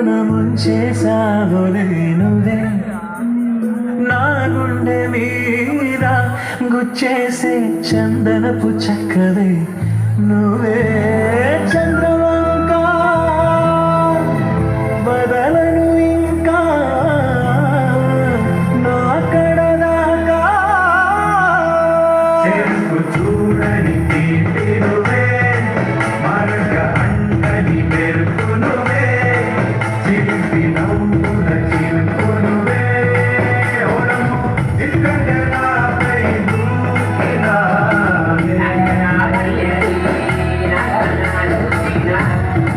ప్రాణముంచేశావు నేనువే నా గుండె మీద గుచ్చేసే చందనపు చక్కదే. నువ్వే చంద్ర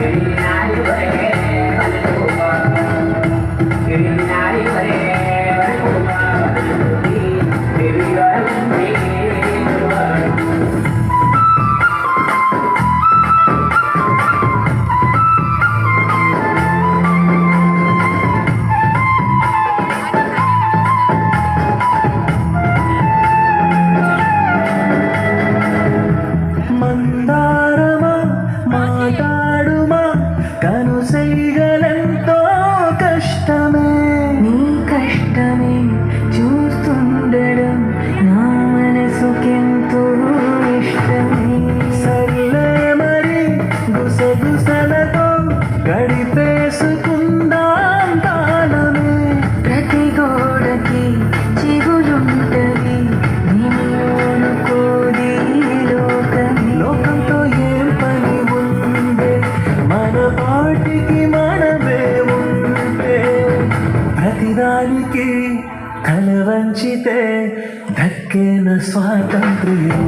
Thank. பாடுமா? கனுசைகள் తల వంచితే దక్కిన స్వాతంత్ర్యం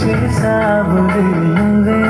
చేసావు నువ్వే.